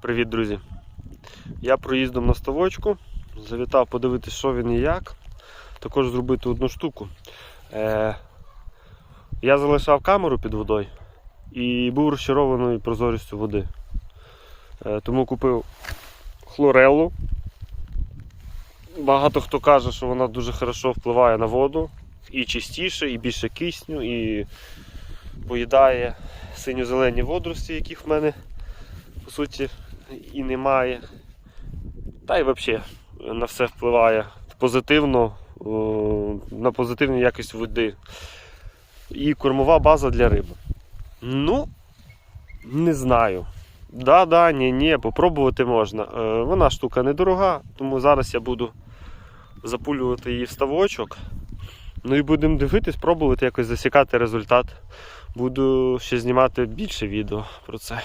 Привіт, друзі! Я проїздом на ставочку, завітав подивитися, що він і як. Також зробити одну штуку. Е, я залишав камеру під водою і був розчарований прозорістю води. Е, тому купив хлореллу. Багато хто каже, що вона дуже хорошо впливає на воду. І чистіше, і більше кисню, і поїдає синьо-зелені водорості, яких в мене по суті і немає. Та й взагалі на все впливає позитивно, на позитивну якість води. І кормова база для риби. Ну, не знаю. Да, да, ні, ні, попробувати можна. Е, Вона штука недорога, тому зараз я буду запулювати її в ставочок. Ну і будемо дивитись, пробувати якось засікати результат. Буду ще знімати більше відео про це.